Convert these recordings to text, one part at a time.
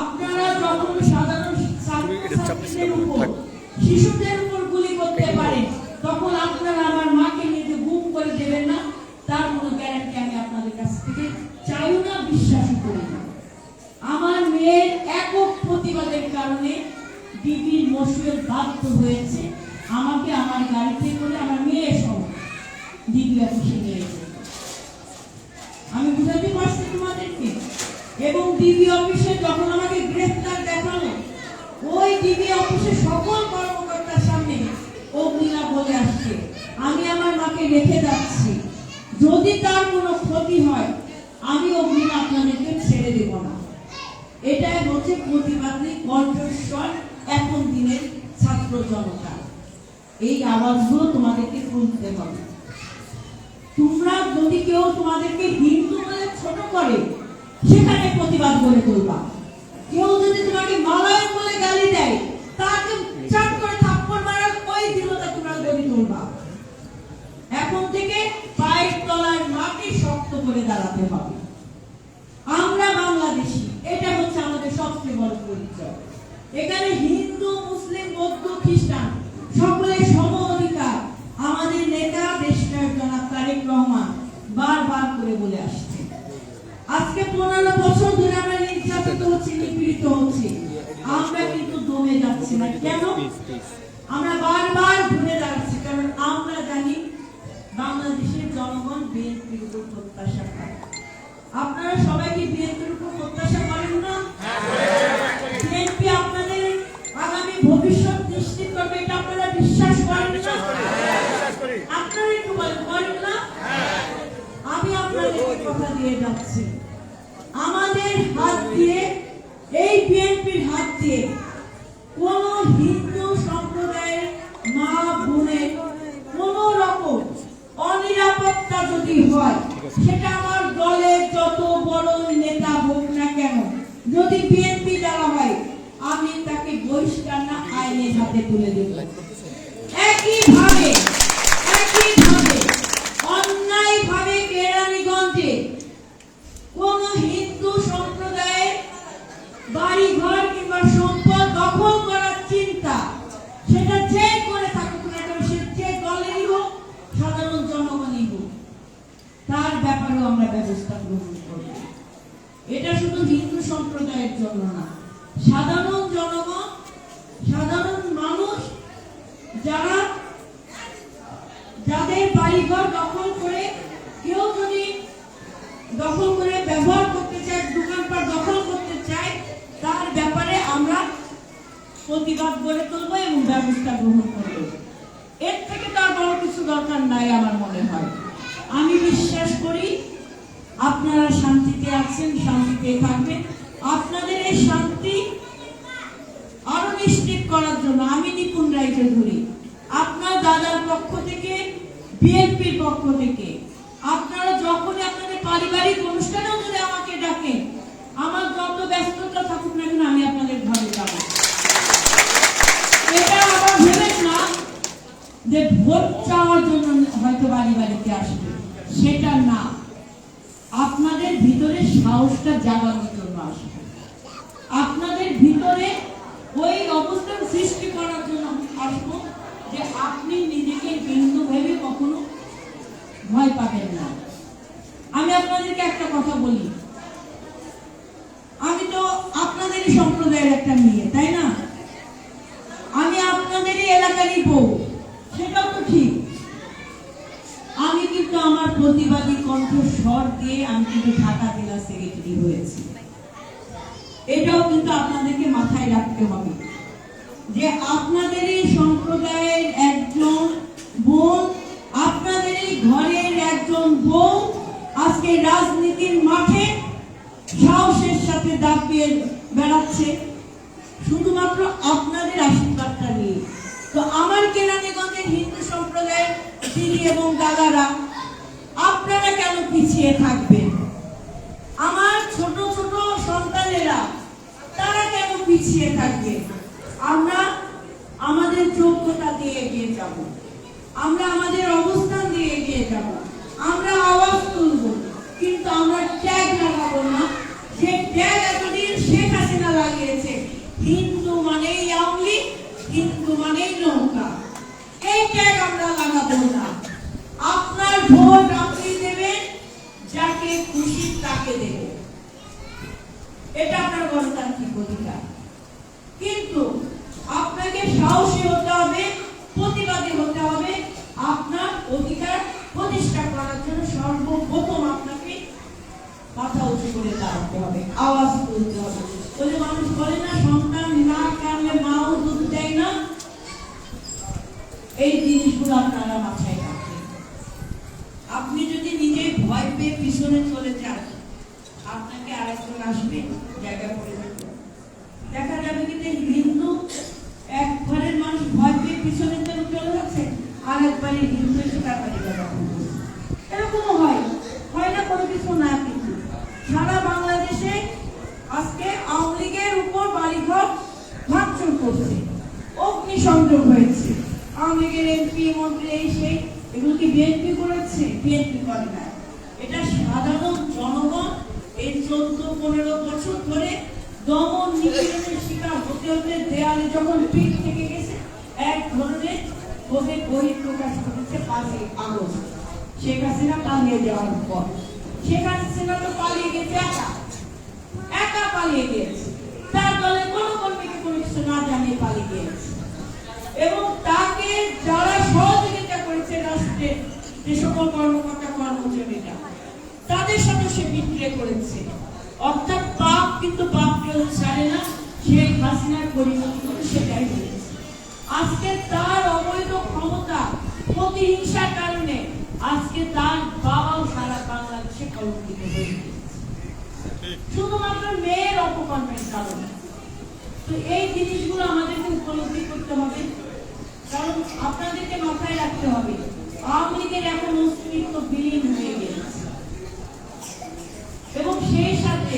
আপনারা যখন সাধারণ শিশুদের উপর গুলি করতে পারেন তখন আপনারা আমার মাকে যে গুম করে দেবেন না। তার কোনো গ্যারান্টি আমি আপনাদের কাছ থেকে চাইও না বিশ্বাসও করি না। আমার মেয়ের একক প্রতিবাদের কারণে ডিবির মশুয়ের বাধ্য হয়েছে। আমাকে আমার গাড়িতে করে আমার মেয়ে সহ ডিবি অফিসে এবং ডিবি অফিসে যখন আমাকে গ্রেফতার দেখাল, ওই ডিবি অফিসে সকল কর্মকর্তার সামনে অগ্নিলা বলে আসছে, আমি আমার মাকে রেখে যাচ্ছি। যদি তার কোনো ক্ষতি হয়, আমি অগ্নিলা আপনাদেরকে ছেড়ে দেব না। এটাই হচ্ছে প্রতিবাদী কণ্ঠস্বর এখন দিনের ছাত্র জনতা। এই আওয়াজগুলো তোমাদেরকে তুলতে হবে। তোমরা যদি কেউ তোমাদেরকে হিন্দু বলে ছোট করে সেখানে প্রতিবাদ করে তুলবা। কেউ যদি তোমাকে মালয় বলে গালি দেয়, তাকে চাট করে থাপ্পড় মারার ওই দৃঢ়তা তোমরা গড়ে তুলবা। এখন থেকে পায়ের তলার মাটি শক্ত করে দাঁড়াতে হবে। আমরা বাংলাদেশি, এটা হচ্ছে আমাদের সবচেয়ে বড় পরিচয়। এখানে হিন্দু, মুসলিম, বৌদ্ধ, খ্রিস্টান সকলের সম অধিকার। আমাদের নেতা দেশনায়ক জনাব তারেক রহমান বারবার করে বলে আসছে। আজকে পনেরো বছর ধরে আমরা নির্যাতিত হচ্ছি, নিপীড়িত হচ্ছি। আমরা কিন্তু দমে যাচ্ছি না। কেন? আমরা বারবার ঘুরে দাঁড়াচ্ছি, কারণ আমরা জানি বাংলাদেশের জনগণ বিএনপির উপর প্রত্যাশা আপনারা সবাই কি সেটা আমার দলের যত বড় নেতা হোক না কেন, যদি বিএনপি দ্বারা হয় আমি তাকে বহিষ্কার না, আইনের হাতে তুলে দেব একইভাবে একইভাবে অন্যায়ভাবে কেরানীগঞ্জে কোন হিন্দু সম্প্রদায়ের বাড়ি ঘর কিংবা সম্পদ দখল করার চিন্তা সেটা যে করে থাকুক না কেন সে যে দলেরই হোক সাধারণ জনগণই হোক তার ব্যাপারেও আমরা ব্যবস্থা গ্রহণ করব এটা শুধু হিন্দু সম্প্রদায়ের জন্য না সাধারণ জনগণ সাধারণ মানুষ যারা যাদের বাড়িঘর দখল করে কেউ যদি দখল করে ব্যবহার করতে চায় দোকানপাট দখল করতে চায় তার ব্যাপারে আমরা প্রতিবাদ গড়ে তুলবো এবং ব্যবস্থা গ্রহণ করব এর থেকে তো আর বড় কিছু দরকার নাই আমার মনে হয় আমি বিশ্বাস করি আপনারা শান্তিতে আছেন শান্তিতে থাকবেন আপনাদের এই শান্তি আরও নিশ্চিত করার জন্য আমি নিপুণ রাইতে ধরি আপনার দাদার পক্ষ থেকে বিএনপির পক্ষ থেকে আপনারা যখনই আপনাদের পারিবারিক অনুষ্ঠানেও যদি আমাকে ডাকেন আমার যত ব্যস্ততা থাকুক না কেন আমি আপনাদের ঘরে যাব এটা আবার ভেবেন না যে ভোট চাওয়ার জন্য হয়তো বাড়ি বাড়িতে আসবে। সেটা না। আপনাদের ভিতরে সাহসটা জাগানোর জন্য আসবে আপনাদের ভিতরে ওই অবস্থান সৃষ্টি করার জন্য আসব যে আপনি নিজেকে হিন্দু ভেবে কখনো ভয় পাবেন না আমি আপনাদেরকে একটা কথা বলি আমি তো আপনাদেরই সম্প্রদায়ের একটা মেয়ে তাই না আমি আপনাদেরই এলাকারই বউ সেটাও তো ঠিক আমি কিন্তু আমার প্রতিবাদী কণ্ঠস্বর দিয়ে আমি কিন্তু ঢাকা জেলা সেক্রেটারি হয়েছি। এটাও কিন্তু আপনাদেরকে মাথায় রাখতে হবে যে আপনাদেরই সম্প্রদায়ের একজন বোন আপনাদেরই ঘরের একজন বউ আজকে রাজনীতির মাঠে সাহসের সাথে দাপিয়ে বেড়াচ্ছে। শুধুমাত্র আপনাদের আশীর্বাদটা নিয়ে। তো আমার কেরানীগঞ্জের হিন্দু সম্প্রদায়ের দিদি এবং দাদারা, আপনারা কেন পিছিয়ে থাকবেন? আমার ছোট ছোট সন্তানেরা, তারা কেন পিছিয়ে থাকবে আমরা আমাদের যোগ্যতা দিয়ে এগিয়ে যাব। আমরা আমাদের অবস্থান দিয়ে এগিয়ে যাব আমরা আওয়াজ তুলব কিন্তু আমরা ট্যাগ লাগাবো না যে ট্যাগ এতদিন শেখ হাসিনা লাগিয়েছে হিন্দু মানেই আওয়ামী হিন্দু মানেই নৌকা এই ট্যাগ আমরা লাগাবো না আপনার ভোট আপনি দেবেন যাকে খুশি তাকে দেবেন এটা আপনার গণতান্ত্রিক অধিকার কিন্তু আপনাকে সাহসী হতে হবে প্রতিবাদী হতে হবে আপনার অধিকার প্রতিষ্ঠা করার জন্য সর্বপ্রথম আপনাকে মাথা উঁচু করে দাঁড়াতে হবে আওয়াজ তুলতে হবে ওই যে মানুষ বলে না সন্তান না কামলে মাও দুধ দেয় না এই জিনিসগুলো আপনারা মাথায় রাখবেন আপনি যদি নিজে ভয় পেয়ে পিছনে চলে যান, আপনাকে আরেকজন আসবে জায়গা করে। দেখা যাবে কিন্তু হিন্দু এক ঘরের মানুষ ভয় পেয়ে পিছনে চলে যাচ্ছে আর একবারে হিন্দু এসে তার বাড়ি দখল করছে। এরকমও হয় হয় না কোনো কিছু না কিন্তু সারা বাংলাদেশে আজকে আওয়ামী লীগের উপর বাড়িঘর ভাঙচুর করছে অগ্নিসংযোগ হয়েছে আওয়ামী এমপি মন্ত্রী এই সেই? বিএনপি করেছে? বিএনপি করে না। এটা সাধারণ জনগণ এই চোদ্দ, পনেরো বছর ধরে দমন নিপীড়নের শিকার হতে হতে দেয়ালে যখন পিঠ থেকে গেছে, এক ধরনের ওদের বহি প্রকাশ করেছে পাঁচই আগস্ট। শেখ হাসিনা পালিয়ে যাওয়ার পর। শেখ হাসিনা তো পালিয়ে গেছে একা। একা পালিয়ে গিয়েছে। তার দলের কোনো কর্মীকে কোনো কিছু না জানিয়ে পালিয়ে গিয়েছে। এবং তাকে যারা সহযোগিতা করেছে রাষ্ট্রের যে সকল কর্মকর্তা কর্মচারীরা, তাদের সাথে সে বিক্রিয়া করেছে। অর্থাৎ পাপ কিন্তু পাপ কেউ ছাড়ে না সেই হাসিনার কিন্তু সেটাই হয়েছে। আজকে তার অবৈধ ক্ষমতা প্রতিহিংসার কারণে আজকে তার বাবাও সারা বাংলাদেশে কলঙ্কিত হয়ে গিয়েছে। শুধুমাত্র মেয়ের অপকর্মের কারণে। তো এই জিনিসগুলো আমাদেরকে উপলব্ধি করতে হবে। কারণ আপনাদেরকে মাথায় রাখতে হবে, আওয়ামী লীগের এখন অস্তিত্ব বিলীন হয়ে গেছে। এবং সেই সাথে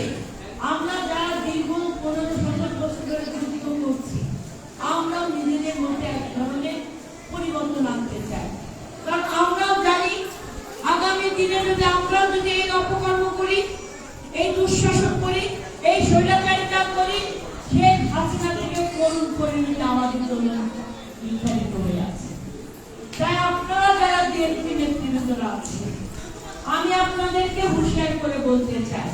আমরা যারা দীর্ঘ পনেরো সতেরো বছর ধরে করছি, আমরাও নিজেদের মধ্যে এক ধরনের পরিবর্তন আনতে চাই। কারণ আমরাও জানি, আগামী দিনে যদি আমরাও যদি এই অপকর্ম করি, এই দুঃশাসন করি এই স্বৈরাচারী কাজ করি শেখ হাসিনা থেকে করুণ পরিণতি আমাদের জন্য নির্ধারিত হয়ে আছে তাই আপনারা আছে আমি আপনাদেরকে হুঁশিয়ার করে বলতে চাই,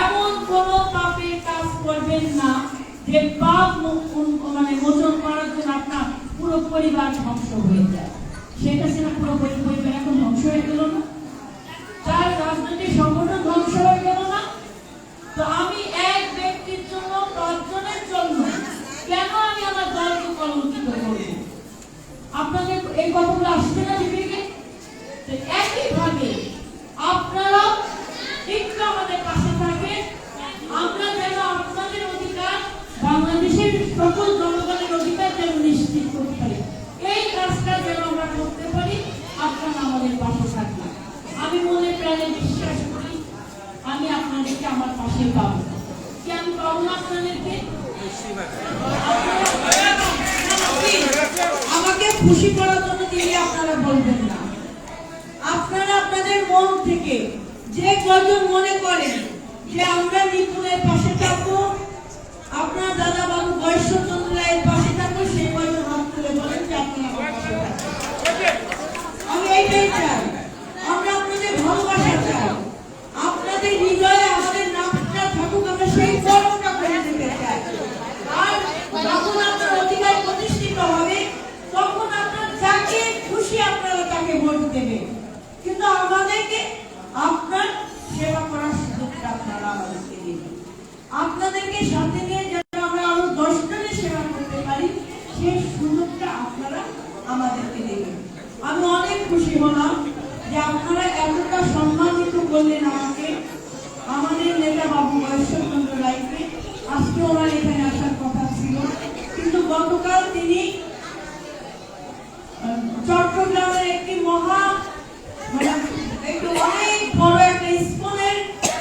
এমন কোন পাপের কাজ করবেন না যে পাপ মানে মোচন করার জন্য আপনার পুরো পরিবার ধ্বংস হয়ে যায়। সেটা সেটা পরি- পরিবার এখন ধ্বংস হয়ে গেল না তার রাজনৈতিক সংগঠন ধ্বংস হয়ে গেল না তো আমি এক ব্যক্তির জন্য পাঁচজনের জন্য কেন আমি আমার দলকে কলঙ্কিত করব আপনাদের এই কথাগুলো আসছে না বিবেকে তো একইভাবে আপনারা একটু আমাদের পাশে থাকেন আমরা যেন আপনাদের অধিকার বাংলাদেশের সকল জনগণের অধিকার যেন নিশ্চিত করতে পারি এই কাজটা যেন আমরা করতে পারি আপনারা আমাদের পাশে থাকবেন আমি মনে প্রাণে বিশ্বাস করি আমি আপনাদেরকে আমাকে খুশি করার জন্য দিলে আপনারা বলবেন না। আপনারা আপনাদের মন থেকে যে কজন মনে করেন, যে আমরা নিপুণের পাশে থাকব, আপনার দাদা বাবু বৈশ্বচন্দ্র রায়ের পাশে থাকব, সেই কজন হাত তুলে বলেন যে আপনারা। আমি এইটাই চাই আমরা আপনাদের ভালোবাসা চাই আপনাদের হৃদয়ে আমাদের নামটা থাকুক আমরা সেই কর্মটা করে দিতে চাই আর যখন আপনার অধিকার প্রতিষ্ঠিত হবে তখন আপনার যাকে খুশি আপনারা তাকে ভোট দেবেন কিন্তু আমাদেরকে আপনার সেবা করার সুযোগটা আপনারা আমাদেরকে দিবেন আপনাদেরকে সাথে নিয়ে যেন আমরা আরও দশ জনের সেবা করতে পারি সেই সুযোগটা আপনারা আমাদেরকে দেবেন আমি অনেক খুশি হলাম যে আপনারা এতটা সম্মানিত করলেন আমাকে আমাদের নেতা বাবু বৈশ্বচন্দ্র রায়কে আজকে ওনার এখানে আসার কথা ছিল কিন্তু গতকাল তিনি আহ, চট্টগ্রামের একটি মহা মানে একটু অনেক বড় একটা ইস্কনের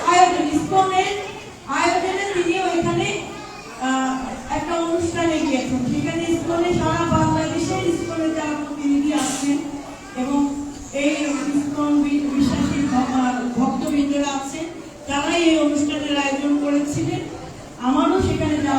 আয়োজন ইস্কনের আয়োজনে তিনি ওইখানে আহ, একটা অনুষ্ঠানে গিয়েছেন সেখানে ইস্কনে সারা বাংলাদেশের ইস্কনে যারা প্রতিনিধি আছেন এবং এই ইস্কন বি- বিশ্বাসী ভ- আহ, ভক্তবৃন্দরা আছেন তারাই এই অনুষ্ঠানের আয়োজন করেছিলেন আমারও সেখানে অনুষ্ঠানে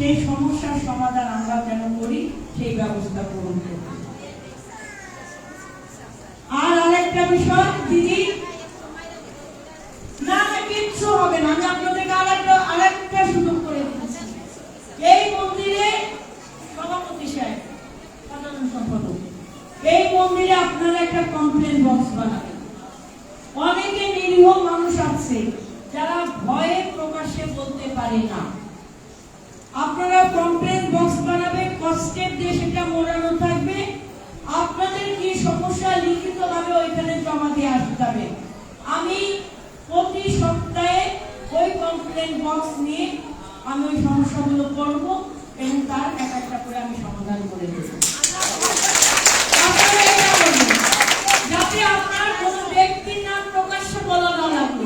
সেই সমস্যার সমাধান আমরা যেন করি, সেই ব্যবস্থা গ্রহণ করব। আর আরেকটা বিষয়, দিদি। না কিচ্ছু হবে না। আমি আপনাদেরকে আরেকটা আরেকটা সুযোগ করে দিচ্ছি। এই মন্দিরে সভাপতি সাহেব, সাধারণ সম্পাদক, এই মন্দিরে আপনারা একটা কমপ্লেন বক্স বানাবেন। অনেকে নিরীহ মানুষ আছে, যারা ভয়ে প্রকাশ্যে বলতে পারে না। আপনারা কমপ্লেন বক্স বানাবে কষ্টের দিয়ে সেটা মোড়ানো থাকবে। আপনাদের কি সমস্যা লিখিত ভাবে ওইখানে জমা দিয়ে আসতে হবে। আমি প্রতি সপ্তাহে ওই কমপ্লেন বক্স নিয়ে আমি ওই সমস্যাগুলো করব এবং তার এক একটা করে আমি সমাধান করে দেবো আপনারা এটা করবেন, যাতে আপনার কোনো ব্যক্তির নাম প্রকাশ্যে বলা না লাগল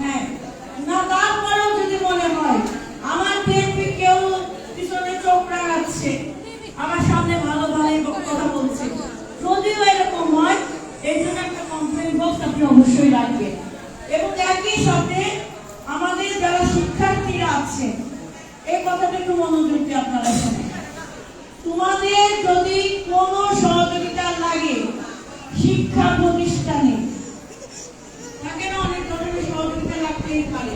হ্যাঁ না তারপরেও যদি মনে হয় আমার বিএনপি কেউ পিছনে চোখ রাখাচ্ছে আমার সামনে ভালো ভালোই কথা বলছে যদিও এরকম হয় এই জন্য একটা কমপ্লেন বক্স আপনি অবশ্যই রাখবেন। এবং একই সাথে আমাদের যারা শিক্ষার্থীরা আছে, এই কথাটা একটু মনোযোগ দিয়ে আপনারা শোনেন। তোমাদের যদি কোনো সহযোগিতা লাগে, শিক্ষা প্রতিষ্ঠানে থাকে না অনেক ধরনের সহযোগিতা লাগতেই পারে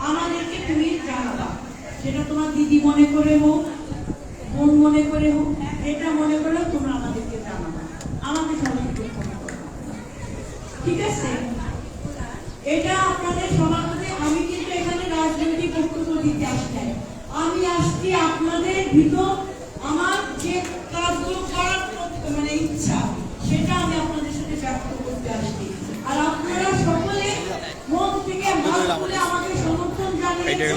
আমাদেরকে তুমি জানাবা সেটা তোমার দিদি মনে করে হোক বোন মনে করে হোক এটা মনে করে তোমরা আমাদেরকে জানাবা আমাদের সহযোগিতা করবে। ঠিক আছে এটা আপনাদের সমাজে আমি কিন্তু এখানে রাজনৈতিক বক্তব্য দিতে আসছি না। আমি আসছি আপনাদের ভিতর আমার যে কাজগুলো করার প্রতি- মানে ইচ্ছা সেটা আমি আপনাদের সাথে ব্যক্ত করতে আসছি আর আপনারা সকলে মন থেকে হাত তুলে আমাকে সমর্থন জানিয়েছেন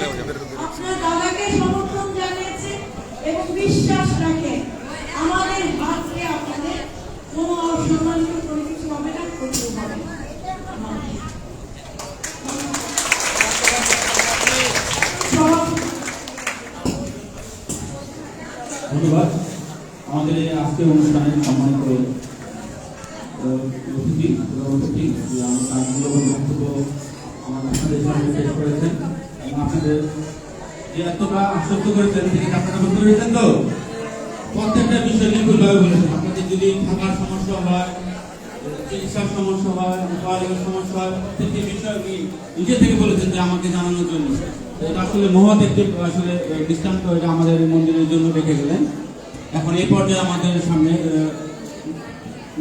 আপনার দাদাকে সমর্থন জানিয়েছে এবং বিশ্বাস রাখে আমাদের হাতকে আপনাদের কোনো অসম্মানিত হয় পড়ালেখার সমস্যা বিষয় আপনি নিজে থেকে বলেছেন যে আমাকে জানানোর জন্য। এটা আসলে মহৎ একটি আসলে দৃষ্টান্ত এটা আমাদের মন্দিরের জন্য রেখে গেলেন। এখন এই পর্যায়ে আমাদের সামনে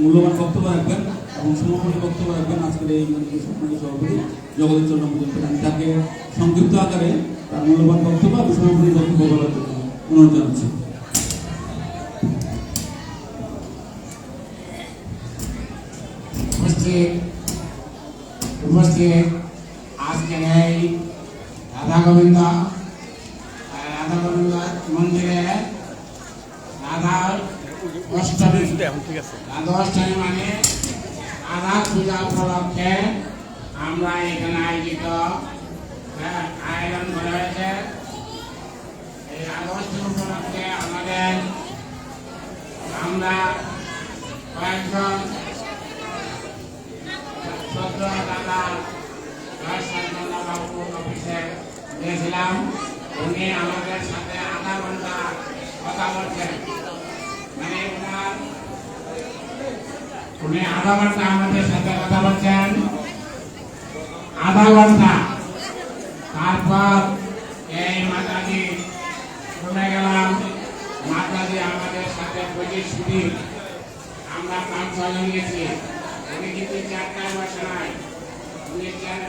মূল্যবান বক্তব্য রাখবেন এবং সমাপনী বক্তব্য রাখবেন আজকের এই মন্দিরের সম্মানিত সভাপতি জগদীশ চন্দ্র মজুমদার আমি তাকে সংক্ষিপ্ত আকারে তার মূল্যবান বক্তব্য এবং সমাপনী বক্তব্য বলার জন্য অনুরোধ জানাচ্ছি। উপস্থিত আজকের এই রাধা গোবিন্দ আহ, রাধা গোবিন্দ মন্দিরে রাধা অষ্টমী রাধা অষ্টমী মানে রাধা পূজা উপলক্ষে আমরা এখানে আয়োজিত হ্যাঁ, আয়োজন করা হয়েছে। এই রাধা অষ্টমী উপলক্ষে আমাদের আমরা কয়েকজন সদ্য দাদা বাবু অফিসে গিয়েছিলাম উনি আমাদের সাথে আধা ঘণ্টা কথা বলছেন। মানে উনি আধা ঘণ্টা আমাদের সাথে কথা বলছেন। আধা ঘণ্টা। তারপর এই মাতাজি শুনে গেলাম, মাতাজি আমাদের সাথে পঁচিশ মিনিট আমরা পাঁচ ছজন গেছি। উনি কিন্তু চারটায় বসে নাই। উনি চেয়ারে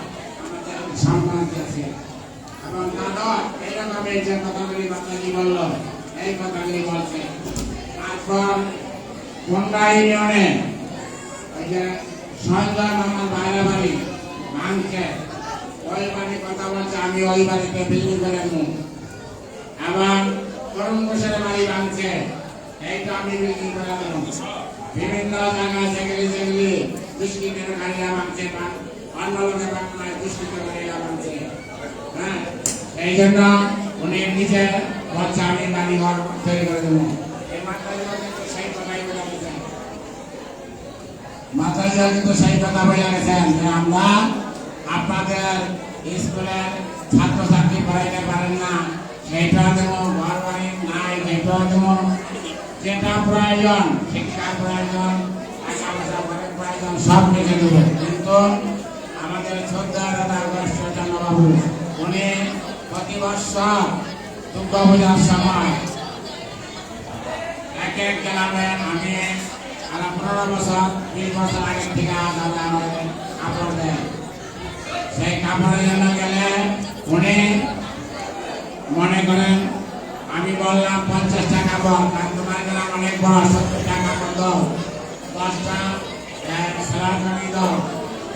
এবং দাদা এইরকম এই যে কথাগুলি বাচ্চাজি বলল এই কথাগুলি বলছে তারপর কোনটা ইউনিয়নে ওই যে সঞ্জয় মামার বাইরে বাড়ি ভাঙছে ওই বাড়ি কথা বলছে। আমি ওই বাড়িতে বিল্ডিং করে নেব এবং তরুণ ঘোষের বাড়ি ভাঙছে এইটা আমি বিল্ডিং করে দেবো বিভিন্ন জায়গায় যেগুলি যেগুলি দুষ্কৃতের গাড়িরা ভাঙছে অন্য লোকের বাংলায় দুষ্কৃতের গাড়িরা ভাঙছে হ্যাঁ এই জন্য উনি নিজে বলছে আমি বাড়ি ঘর তৈরি করে দেবো কিন্তু সেই কথা বলে গেছেন যে, আমরা আপনাদের স্কুলের ছাত্রছাত্রী পড়াইতে পারেন না। দেবো ঘর বাড়ি নাই, সেটা দেবো যেটা প্রয়োজন, শিক্ষার প্রয়োজন প্রয়োজন, সব দেবে। কিন্তু আমাদের শ্রদ্ধা দাদা বয়স্ক বাবু উনি প্রতি বছর দুর্গা পূজার সময়। এক এক গ্রামে আমি আর পনেরো বছর, বিশ বছর আগের থেকে দাদা আমাদের কাপড় দেয়। সেই কাপড়ের জন্য গেলে উনি মনে করেন, আমি বললাম, পঞ্চাশ টাকা বল আর তোমার গেলাম অনেক বড়, সত্তর টাকা দাও। দশটা স্যালারি দাও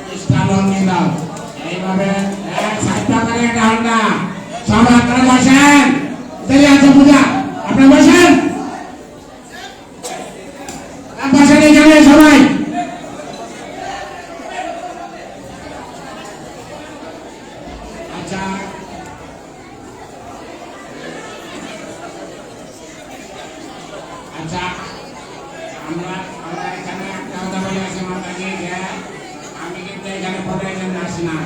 বিশটা দাও। এইভাবে ষাট টাকা সব আপনারা বসেন দেরি আছে পূজা আপনারা বসেন আর বসেন এখানে সবাই আচ্ছা আচ্ছা আমরা আমরা এখানে একটা কথা বলে আছি মাতাজি যে আমি কিন্তু এখানে ভোটের জন্য আসি না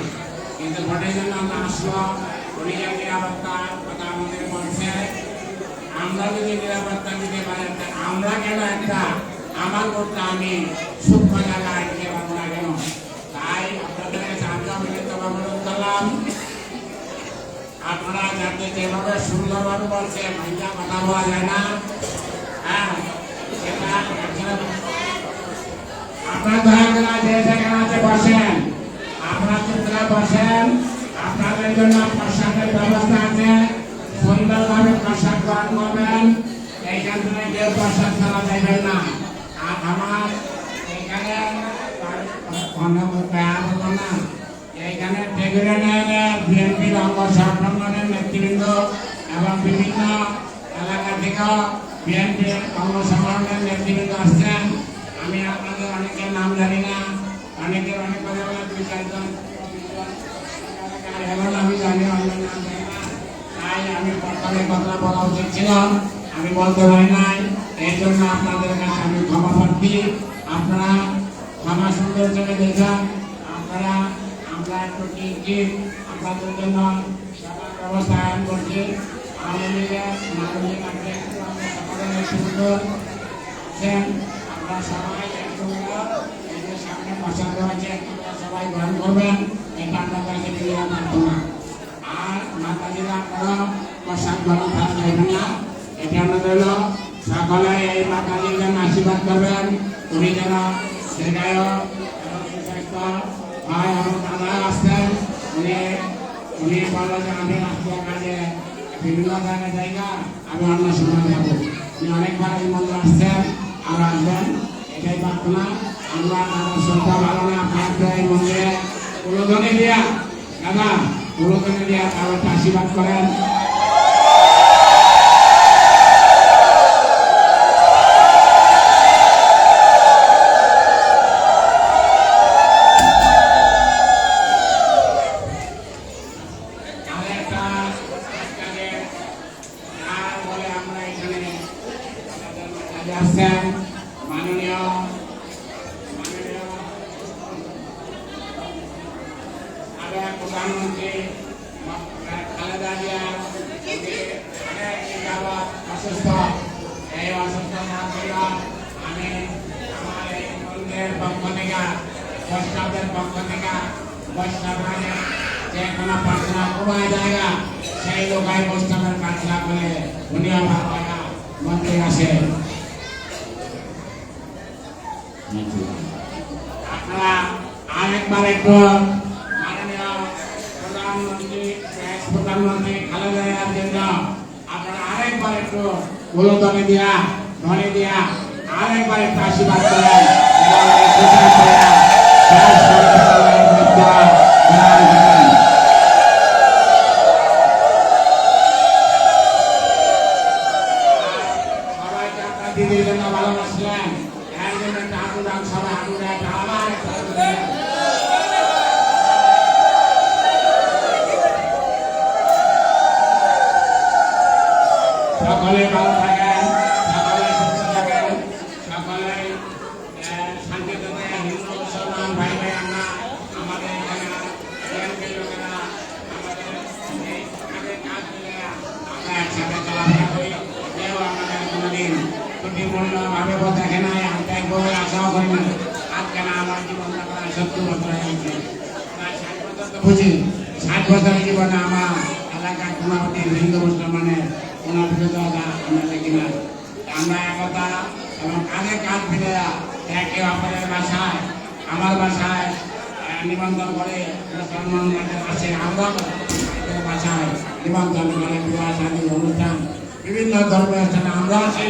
কিন্তু ভোটের জন্য আমরা আসলো উনি যে নিরাপত্তার কথা আমাদের বলছে আমরা যদি নিরাপত্তা দিতে পারি তা আমরা কেন একটা আমার ভোটটা আমি সূক্ষ্ম জায়গায় দিতে পারব না কেন তাই আপনাদের কাছে আমি অভিনীতভাবে অনুরোধ করলাম আপনারা যাতে যেভাবে সুন্দরভাবে বলছে ভাইয়া কথা বলা যায় না বসেন আপনারা বসেন আপনাদের জন্য প্রসাদের ব্যবস্থা আছে সুন্দরভাবে প্রসাদ প্রসাদ ছাড়া যাইবেন না আর আমার এখানে না এইখানে টেগুরেনের বিএনপির অঙ্গ সংগঠনের নেতৃবৃন্দ এবং বিভিন্ন এলাকা থেকে বিএনপির অঙ্গ সংগঠনের নেতৃবৃন্দ আসছেন। আমি আপনাদের অনেকের নাম জানি না, অনেকের অনেক এখন আমি জানি তাই আমি প্রথমে কথা বলা উচিত ছিল, আমি বলতে পারি নাই। এই জন্য আপনাদের কাছে আমি ক্ষমা প্রার্থী। আপনারা ক্ষমা সুন্দর চোখে দেখেন আপনারা, আমরা একটু আপনাদের জন্য সেবার ব্যবস্থা করছি। আমরা সকলের একটু সুন্দর আছেন আমরা সবাই যে সামনে একটু করে সবাই গ্রহণ করবেন। এটা আপনার কাছে দিয়ে প্রার্থনা আর মাতাজিরা, আপনারা প্রসাদ গ্রহণ করা যাবে না এটা আমাদের হলো সকলে এই মাতাজির যেন আমি রাষ্ট্রীয় কাজে। বিভিন্ন জায়গায় জায়গা আমি অন্য সময় যাব আমি অনেকবার এই মন্দির আসছেন, আর আসবেন। এটাই প্রার্থনা। আমরা আমার শ্রদ্ধা ভালো না আপনার এই মন্দিরে উলুধনে দিয়া, দাদা উলুধনে দিয়া তারপর আশীর্বাদ করেন। প্রধানমন্ত্রী খালেদা জিয়া অসুস্থ। এই অসুস্থতার জন্য আমি আমার এই মন্দিরের পক্ষ থেকে, বৈষ্ণবদের পক্ষ থেকে বৈষ্ণবের যে আপনারা আরেকবার একটু মাননীয় প্রধানমন্ত্রী এক্স প্রধানমন্ত্রী খালেদা জিয়ার জন্য আপনারা আরেকবার একটু গোলতনে দিয়া ধনে দিয়া আরেকবার একটু আশীর্বাদ করেন ত্রুটিপূর্ণভাবে দেখে নাই, আমি দেখব আশাও করি না আজকে না, আমার জীবনটা প্রায় সত্তর বছর হয়ে গেছে। প্রায় ষাট বছর তো বুঝি। ষাট বছরের জীবনে আমার এলাকার কোনোদিন হিন্দু মুসলমানের কোনো বিরোধতা আমরা দেখি না আমরা একতা এবং কাজে কাজ ফিরে একে অপরের বাসায়, আমার বাসায় নিমন্ত্রণ করে মুসলমানদের আছে, আমরা বাসায় নিমন্ত্রণ করে বিবাহ, শাদী, অনুষ্ঠান, বিভিন্ন ধর্মের স্থানে আমরা আছি।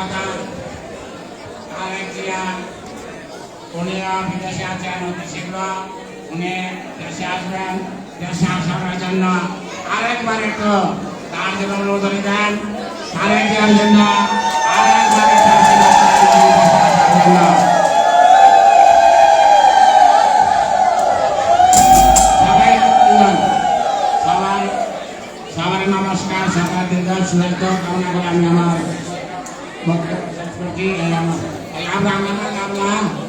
কথা আরেক জিয়া উনিও বিদেশে আছেন, অতি শীঘ্র উনি দেশে আসবেন, দেশে আসার জন্য আরেকবার একটু তার জন্য অনুমোদন দেন আরেক জিয়ার জন্য আরেকবার জন্য নমস্কার সবার দীর্ঘ সুস্থ কামনা করে আমি আমার Seperti ayam ayam bangunan ayam